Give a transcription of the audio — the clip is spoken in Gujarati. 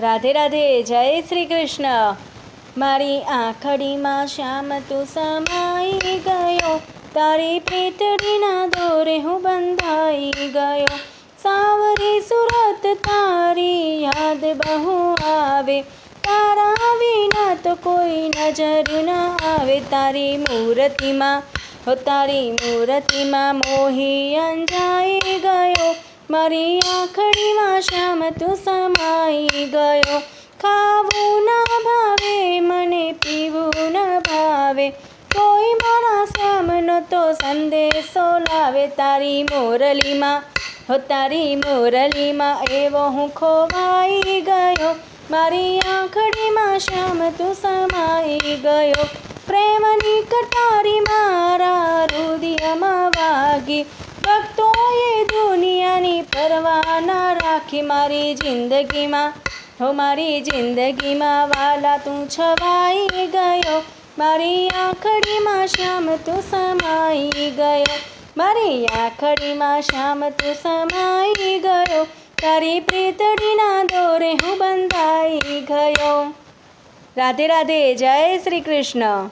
રાધે રાધે, જય શ્રી કૃષ્ણ. મારી આખડીમાં શ્યામ તું સમાઈ ગયો. તારી પેટડીના દોરે હું બંધાઈ ગયો. સાવરી સુરત તારી યાદ બહુ આવે. તારા વિના તો કોઈ નજર ના આવે. તારી મૂર્તિમાં, હો તારી મૂર્તિમાં મોહી અંજાઈ ગયો મારી આંખડીમાં શ્યામ તું સમાઈ ગયો. ખાવું ના ભાવે, મને પીવું ના ભાવે. કોઈ મારા શ્યામનો તો સંદેશો લાવે. તારી મોરલીમાં, હો તારી મોરલીમાં એવો હું ખોવાઈ ગયો. મારી આંખડીમાં શ્યામ તું સમાઈ ગયો. પ્રેમની કટારી મારા રુદિયામાં વાગી. ભક્તોએ રાખી મારી જિંદગીમાં, હો મારી જિંદગીમાં વાલા તું છવાઈ ગયો. મારી આખડીમાં શ્યામ તું સમાઈ ગયો. મારી આખડીમાં શ્યામ તું સમાઈ ગયો. તારી પ્રીતડીના દોરે હું બંધાઈ ગયો. રાધે રાધે, જય શ્રી કૃષ્ણ.